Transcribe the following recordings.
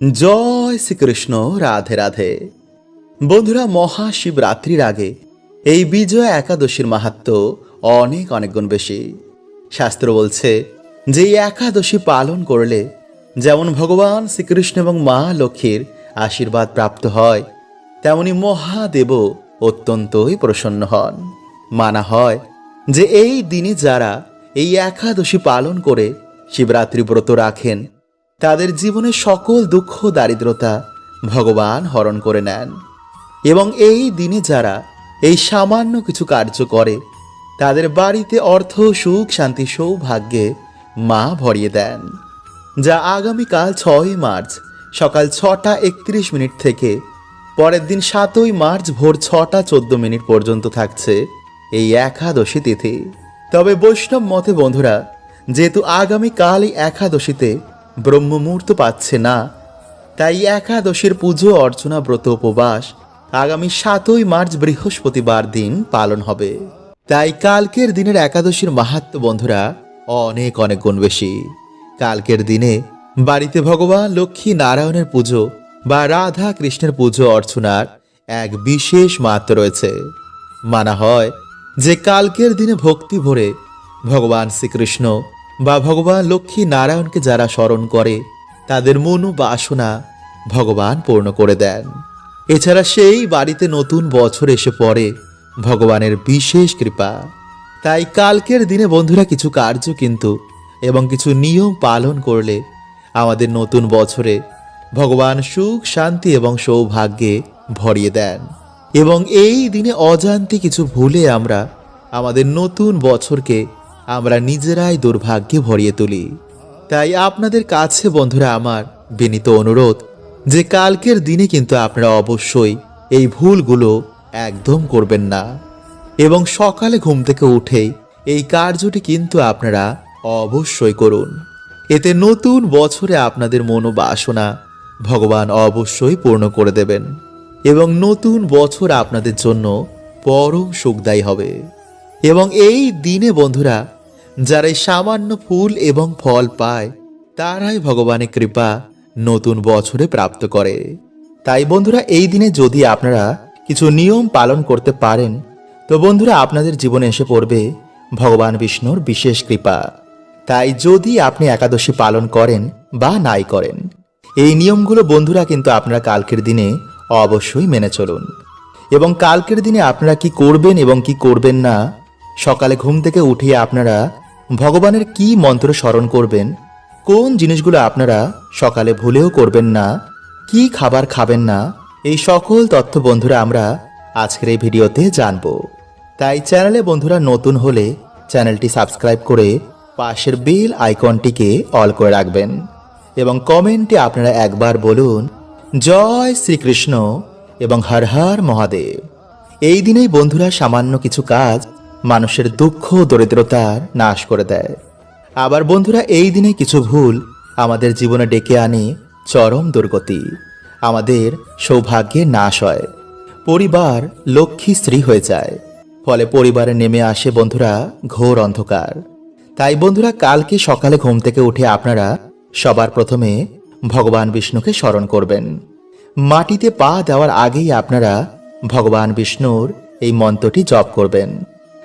জয় শ্রীকৃষ্ণ, রাধে রাধে। বন্ধুরা, মহাশিবরাত্রির আগে এই বিজয়া একাদশীর মাহাত্ম অনেক অনেক গুণ বেশি। শাস্ত্র বলছে যে এই একাদশী পালন করলে যেমন ভগবান শ্রীকৃষ্ণ এবং মা লক্ষ্মীর আশীর্বাদ প্রাপ্ত হয়, তেমনি মহাদেব অত্যন্তই প্রসন্ন হন। মানা হয় যে এই দিনে যারা এই একাদশী পালন করে শিবরাত্রি ব্রত রাখেন তাদের জীবনে সকল দুঃখ, দারিদ্রতা ভগবান হরণ করে নেন। এবং এই দিনে যারা এই সামান্য কিছু কার্য করে, তাদের বাড়িতে অর্থ, সুখ, শান্তি, সৌভাগ্যে মা ভরিয়ে দেন, যা আগামীকাল ছয় মার্চ সকাল ছটা একত্রিশ মিনিট থেকে পরের দিন সাতই মার্চ ভোর ছটা চোদ্দ মিনিট পর্যন্ত থাকছে এই একাদশী তিথি। তবে বৈষ্ণব মতে বন্ধুরা, যেহেতু আগামীকাল এই একাদশীতে ব্রহ্ম মুহূর্ত পাচ্ছে না। তাই একাদশীর পুজো, অর্চনা, ব্রত, উপবাস আগামী সাতই মার্চ বৃহস্পতিবার দিন পালন হবে। তাই কালকের দিনের একাদশীর মাহাত্ম বন্ধুরা অনেক অনেক গুণ বেশি। কালকের দিনে বাড়িতে ভগবান লক্ষ্মী নারায়ণের পুজো বা রাধা কৃষ্ণের পুজো, অর্চনার এক বিশেষ মাহাত্ম রয়েছে। মানা হয় যে কালকের দিনে ভক্তি ভরে ভগবান শ্রীকৃষ্ণ বা ভগবান লক্ষ্মী নারায়ণকে যারা স্মরণ করে, তাদের মনো বাসনা ভগবান পূর্ণ করে দেন। এছাড়া সেই বাড়িতে নতুন বছর এসে পড়ে, ভগবানের বিশেষ কৃপা। তাই কালকের দিনে বন্ধুরা কিছু কার্য কিন্তু এবং কিছু নিয়ম পালন করলে আমাদের নতুন বছরে ভগবান সুখ, শান্তি এবং সৌভাগ্যে ভরিয়ে দেন। এবং এই দিনে অজান্তে কিছু ভুলে আমরা আমাদের নতুন বছরকে আমরা নিজেরাই দুর্ভাগ্যে ভরিয়ে তুলি। তাই আপনাদের কাছে, বন্ধুরা আমার, বিনীত অনুরোধ যে কালকের দিনে কিন্তু আপনারা অবশ্যই এই ভুলগুলো একদম করবেন না। এবং সকালে ঘুম থেকে উঠেই এই কার্যটি কিন্তু আপনারা অবশ্যই করুন। এতে নতুন বছরে আপনাদের মনোবাসনা ভগবান অবশ্যই পূর্ণ করে দেবেন এবং নতুন বছর আপনাদের জন্য পরম সুখদায়ী হবে। এবং এই দিনে, বন্ধুরা যারা এই সামান্য ফুল এবং ফল পায়, তারাই ভগবানের কৃপা নতুন বছরে প্রাপ্ত করে। তাই বন্ধুরা, এই দিনে যদি আপনারা কিছু নিয়ম পালন করতে পারেন, তো বন্ধুরা, আপনাদের জীবনে এসে পড়বে ভগবান বিষ্ণুর বিশেষ কৃপা। তাই যদি আপনি একাদশী পালন করেন বা নাই করেন, এই নিয়মগুলো বন্ধুরা কিন্তু আপনারা কালকের দিনে অবশ্যই মেনে চলুন। এবং কালকের দিনে আপনারা কি করবেন এবং কি করবেন না, সকালে ঘুম থেকে উঠিয়ে আপনারা ভগবানের কি মন্ত্র স্মরণ করবেন? কোন জিনিসগুলো আপনারা সকালে ভুলেও করবেন না? কি খাবার খাবেন না? এই সকল তথ্য বন্ধুরা আমরা আজকের এই ভিডিওতে জানব। তাই চ্যানেলে বন্ধুরা নতুন হলে চ্যানেলটি সাবস্ক্রাইব করে পাশের বেল আইকনটিকে অল করে রাখবেন এবং কমেন্টে আপনারা একবার বলুন, জয় শ্রীকৃষ্ণ এবং হর হর মহাদেব। এই দিনেই বন্ধুরা সামান্য কিছু কাজ মানুষের দুঃখ দরিদ্রতার নাশ করে দেয়। আবার বন্ধুরা, এই দিনে কিছু ভুল আমাদের জীবনে ডেকে আনে চরম দুর্গতি। আমাদের সৌভাগ্যে নাশ হয়। পরিবার লক্ষ্মী স্ত্রী হয়ে যায়। ফলে পরিবারে নেমে আসে বন্ধুরা ঘোর অন্ধকার। তাই বন্ধুরা, কালকে সকালে ঘুম থেকে উঠে আপনারা সবার প্রথমে ভগবান বিষ্ণুকে স্মরণ করবেন। মাটিতে পা দেওয়ার আগেই আপনারা ভগবান বিষ্ণুর এই মন্ত্রটি জপ করবেন।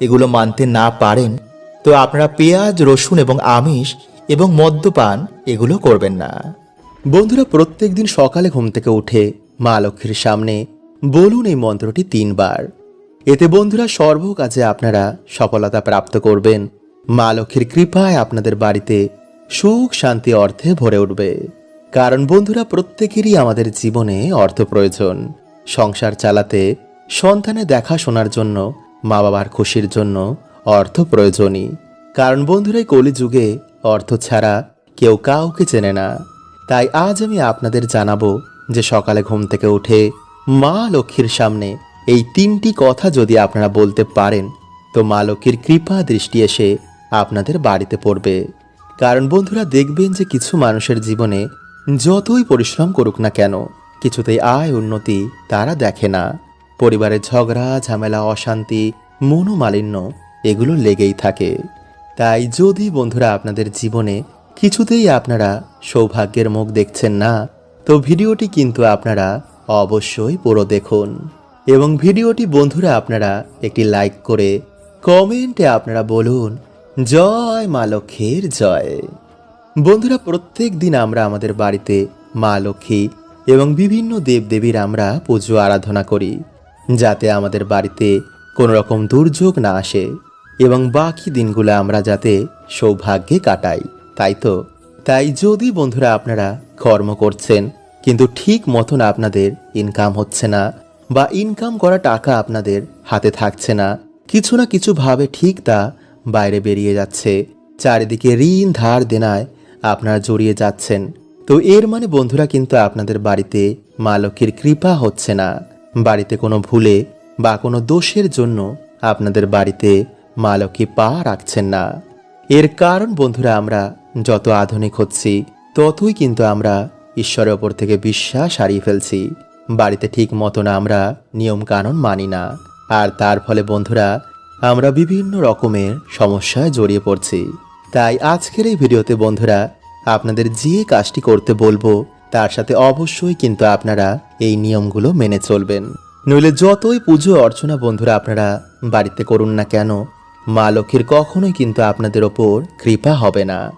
এগুলো মানতে না পারেন, তো আপনারা পেঁয়াজ, রসুন এবং আমিষ এবং মদ্যপান এগুলো করবেন না। বন্ধুরা, প্রত্যেকদিন সকালে ঘুম থেকে উঠে মা লক্ষ্মীর সামনে বলুন এই মন্ত্রটি তিনবার। এতে বন্ধুরা সর্ব কাজে আপনারা সফলতা প্রাপ্ত করবেন। মা লক্ষ্মীর কৃপায় আপনাদের বাড়িতে সুখ, শান্তি, অর্থে ভরে উঠবে। কারণ বন্ধুরা, প্রত্যেকেরই আমাদের জীবনে অর্থ প্রয়োজন। সংসার চালাতে, সন্তানে দেখাশোনার জন্য মা বাবার খুশির জন্য অর্থ প্রয়োজনই। কারণ বন্ধুরা কলিযুগে অর্থ ছাড়া কেউ কাউকে চেনে না। তাই আজ আমি আপনাদের জানাব যে সকালে ঘুম থেকে উঠে মা লক্ষ্মীর সামনে এই তিনটি কথা যদি আপনারা বলতে পারেন, তো মা লক্ষ্মীর কৃপা দৃষ্টি এসে আপনাদের বাড়িতে পড়বে। কারণ বন্ধুরা, দেখবেন যে কিছু মানুষের জীবনে যতই পরিশ্রম করুক না কেন, কিছুতেই আয় উন্নতি তারা দেখে না। পরিবারের ঝগড়া, ঝামেলা, অশান্তি, মনোমালিন্য এগুলো লেগেই থাকে। তাই যদি বন্ধুরা আপনাদের জীবনে কিছুতেই আপনারা সৌভাগ্যের মুখ দেখছেন না, তো ভিডিওটি কিন্তু আপনারা অবশ্যই পুরো দেখুন। এবং ভিডিওটি বন্ধুরা আপনারা একটি লাইক করে কমেন্টে আপনারা বলুন, জয় মা লক্ষ্মীর জয়। বন্ধুরা, প্রত্যেক দিন আমরা আমাদের বাড়িতে মা লক্ষ্মী এবং বিভিন্ন দেবদেবীর আমরা পুজো আরাধনা করি। যাতে আমাদের বাড়িতে কোনো রকম দুর্যোগ না আসে এবং বাকি দিনগুলো আমরা যাতে সৌভাগ্যে কাটাই, তাই তো? তাই যদি বন্ধুরা আপনারা কর্ম করছেন, কিন্তু ঠিক মতন আপনাদের ইনকাম হচ্ছে না বা ইনকাম করা টাকা আপনাদের হাতে থাকছে না, কিছু না কিছু ভাবে ঠিক তা বাইরে বেরিয়ে যাচ্ছে, চারিদিকে ঋণ ধার দেনায় আপনারা জড়িয়ে যাচ্ছেন। তো এর মানে বন্ধুরা কিন্তু আপনাদের বাড়িতে মা লক্ষ্মীর কৃপা হচ্ছে না। বাড়িতে কোনো ভুলে বা কোনো দোষের জন্য আপনাদের বাড়িতে মা লক্ষ্মী পা রাখছেন না। এর কারণ বন্ধুরা আমরা যত আধুনিক হচ্ছি, ততই কিন্তু আমরা ঈশ্বরের ওপর থেকে বিশ্বাস হারিয়ে ফেলছি। বাড়িতে ঠিক মতন আমরা নিয়ম কানুন মানি না। আর তার ফলে বন্ধুরা, আমরা বিভিন্ন রকমের সমস্যায় জড়িয়ে পড়ছি। তাই আজকের এই ভিডিওতে বন্ধুরা, আপনাদের যে কাজটি করতে বলব তার সাথে অবশ্যই কিন্তু আপনারা এই নিয়মগুলো মেনে চলবেন। নইলে যতই পুজো অর্চনা বন্ধুরা আপনারা বাড়িতে করুন না কেন, মা লক্ষ্মীর কখনোই কিন্তু আপনাদের ওপর কৃপা হবে না।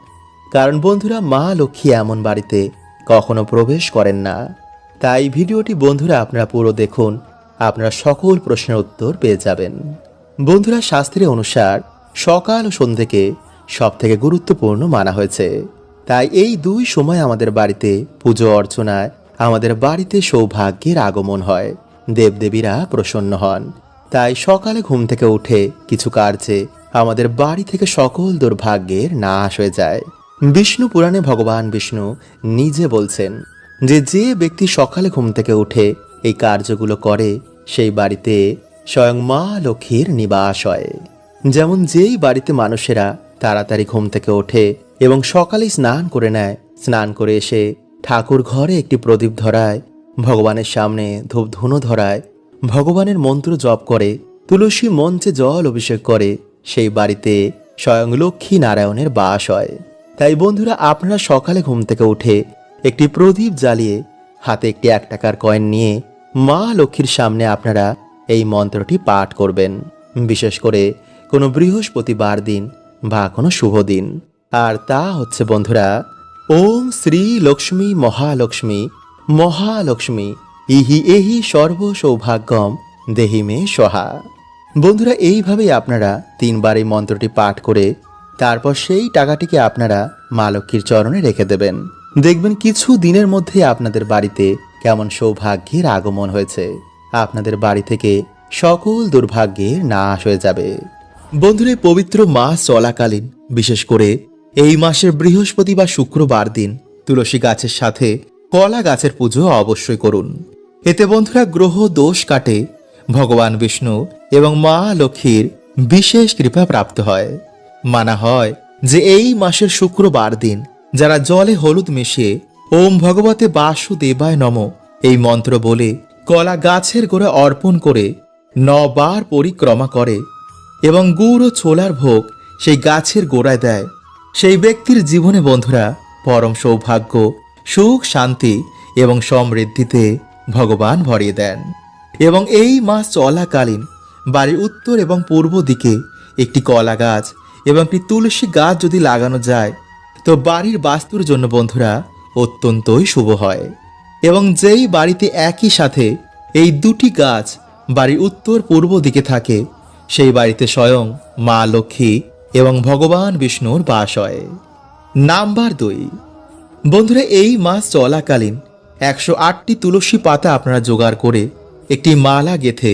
কারণ বন্ধুরা, মা লক্ষ্মী এমন বাড়িতে কখনো প্রবেশ করেন না। তাই ভিডিওটি বন্ধুরা আপনারা পুরো দেখুন, আপনারা সকল প্রশ্নের উত্তর পেয়ে যাবেন। বন্ধুরা, শাস্ত্রের অনুসার সকাল ও সন্ধ্যেকে সব থেকে গুরুত্বপূর্ণ মানা হয়েছে। তাই এই দুই সময় আমাদের বাড়িতে পুজো অর্চনায় আমাদের বাড়িতে সৌভাগ্যের আগমন হয়। দেবদেবীরা প্রসন্ন হন। তাই সকালে ঘুম থেকে উঠে কিছু কার্যে আমাদের বাড়ি থেকে সকল দুর্ভাগ্যের নাশ হয়ে যায়। বিষ্ণু পুরাণে ভগবান বিষ্ণু নিজে বলছেন যে যে ব্যক্তি সকালে ঘুম থেকে উঠে এই কার্যগুলো করে, সেই বাড়িতে স্বয়ং মা লক্ষ্মীর নিবাস হয়। যেমন যেই বাড়িতে মানুষেরা তাড়াতাড়ি ঘুম থেকে ওঠে এবং সকালে স্নান করে নেয়। স্নান করে এসে ঠাকুর ঘরে একটি প্রদীপ ধরায়, ভগবানের সামনে ধূপ ধুনো ধরায়, ভগবানের মন্ত্র জপ করে, তুলসী মঞ্চে জল অভিষেক করে, সেই বাড়িতে স্বয়ং লক্ষ্মী নারায়ণের বাস হয়। তাই বন্ধুরা, আপনারা সকালে ঘুম থেকে উঠে একটি প্রদীপ জ্বালিয়ে, হাতে একটি এক টাকার কয়েন নিয়ে মা লক্ষ্মীর সামনে আপনারা এই মন্ত্রটি পাঠ করবেন। বিশেষ করে কোনো বৃহস্পতিবার দিন বা কোনো শুভ দিন। আর তা হচ্ছে, বন্ধুরা, ওম শ্রী লক্ষ্মী মহালক্ষ্মী মহালক্ষ্মী, ইহি এহি সর্ব সৌভাগ্যম দেহি মে সহা। বন্ধুরা, এইভাবেই আপনারা তিনবার এই মন্ত্রটি পাঠ করে তারপর সেই টাকাটিকে আপনারা মা লক্ষ্মীর চরণে রেখে দেবেন। দেখবেন কিছু দিনের মধ্যে আপনাদের বাড়িতে কেমন সৌভাগ্যের আগমন হয়েছে। আপনাদের বাড়ি থেকে সকল দুর্ভাগ্যের নাশ হয়ে যাবে। বন্ধুরা পবিত্র মাস চলাকালীন বিশেষ করে এই মাসের বৃহস্পতি বা শুক্রবার দিন তুলসী গাছের সাথে কলা গাছের পুজো অবশ্যই করুন। এতে বন্ধুরা গ্রহ দোষ কাটে, ভগবান বিষ্ণু এবং মা লক্ষ্মীর বিশেষ কৃপা প্রাপ্ত হয়। মানা হয় যে এই মাসের শুক্রবার দিন যারা জলে হলুদ মিশিয়ে ওম ভগবতে বাসুদেবায় নম এই মন্ত্র বলে কলা গাছের গোড়া অর্পণ করে নবার পরিক্রমা করে এবং গুড় ও ছোলার ভোগ সেই গাছের গোড়ায় দেয়। সেই ব্যক্তির জীবনে বন্ধুরা, পরম সৌভাগ্য, সুখ, শান্তি এবং সমৃদ্ধিতে ভগবান ভরিয়ে দেন। এবং এই মাস চলাকালীন বাড়ির উত্তর এবং পূর্ব দিকে একটি কলা গাছ এবং একটি তুলসী গাছ যদি লাগানো যায়, তো বাড়ির বাস্তুর জন্য বন্ধুরা, অত্যন্তই শুভ হয়। এবং যেই বাড়িতে একই সাথে এই দুটি গাছ বাড়ির উত্তর পূর্ব দিকে থাকে, সেই বাড়িতে স্বয়ং মা লক্ষ্মী এবং ভগবান বিষ্ণুর বাস হয় নাম্বার দুই। বন্ধুরা, এই মাস চলাকালীন একশো আটটি তুলসী পাতা আপনারা জোগাড় করে একটি মালা গেথে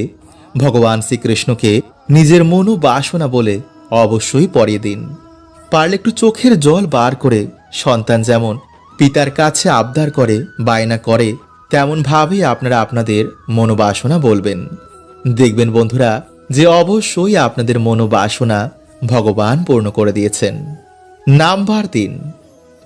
ভগবান শ্রীকৃষ্ণকে নিজের মনো বাসনা বলে অবশ্যই পরিয়ে দিন। পারলে একটু চোখের জল বার করে সন্তান যেমন পিতার কাছে আবদার করে, বায়না করে তেমন ভাবেই আপনারা আপনাদের মনোবাসনা বলবেন। দেখবেন বন্ধুরা, যে অবশ্যই আপনাদের মনোবাসনা ভগবান পূর্ণ করে দিয়েছেন। নাম্বার তিন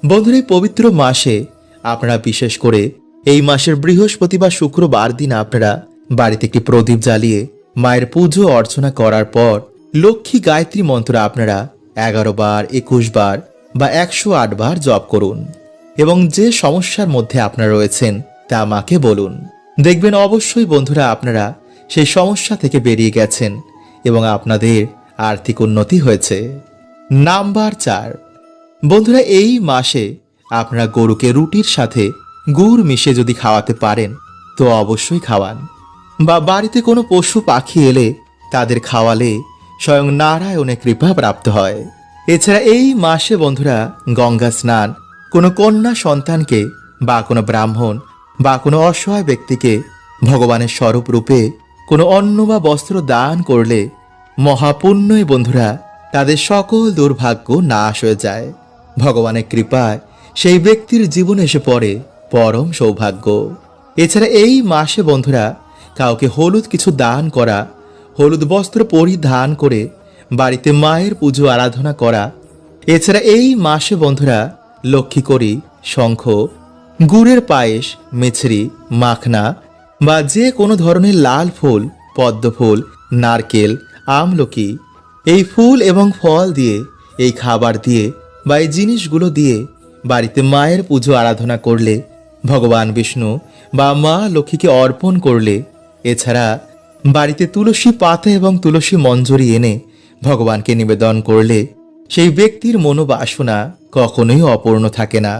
বন্ধুরা, এই পবিত্র মাসে আপনারা বিশেষ করে এই মাসের বৃহস্পতি বা শুক্রবার দিন আপনারা বাড়িতে একটি প্রদীপ জ্বালিয়ে মায়ের পুজো অর্চনা করার পর লক্ষ্মী গায়ত্রী মন্ত্র আপনারা এগারো বার, একুশ বার বা একশো আট বার জপ করুন এবং যে সমস্যার মধ্যে আপনারা রয়েছেন তা মাকে বলুন। দেখবেন অবশ্যই বন্ধুরা আপনারা সেই সমস্যা থেকে বেরিয়ে গেছেন এবং আপনাদের আর্থিক উন্নতি হয়েছে। নাম্বার চার। বন্ধুরা, এই মাসে আপনারা গরুকে রুটির সাথে গুড় মিশে যদি খাওয়াতে পারেন, তো অবশ্যই খাওয়ান। বা বাড়িতে কোনো পশু পাখি এলে তাদের খাওয়ালে স্বয়ং নারায়ণের কৃপা প্রাপ্ত হয়। এছাড়া এই মাসে বন্ধুরা গঙ্গা স্নান কোনো কন্যা সন্তানকে বা কোনো ব্রাহ্মণ বা কোনো অসহায় ব্যক্তিকে ভগবানের স্বরূপ রূপে কোনো অন্ন বা বস্ত্র দান করলে মহাপুণ্যই বন্ধুরা, তাদের সকল দুর্ভাগ্য নাশ হয়ে যায়। ভগবানের কৃপায় সেই ব্যক্তির জীবনে এসে পড়ে পরম সৌভাগ্য। এছাড়া এই মাসে বন্ধুরা, কাউকে হলুদ কিছু দান করা, হলুদ বস্ত্র পরিধান করে বাড়িতে মায়ের পুজো আরাধনা করা, এছাড়া এই মাসে বন্ধুরা লক্ষ্মী করি, শঙ্খ, গুড়ের পায়েস, মিছরি, মাখনা বা যে কোনো ধরনের লাল ফুল, পদ্ম ফুল, নারকেল আমলকি, এই ফুল এবং ফল দিয়ে, এই খাবার দিয়ে বা এই জিনিসগুলো দিয়ে বাড়িতে মায়ের পুজো আরাধনা করলে, ভগবান বিষ্ণু বা মা লক্ষ্মীকে অর্পণ করলে, এছাড়া বাড়িতে তুলসী পাতা এবং তুলসী মঞ্জরি এনে ভগবানকে নিবেদন করলে সেই ব্যক্তির মনোবাসনা কখনোই অপূর্ণ থাকে না।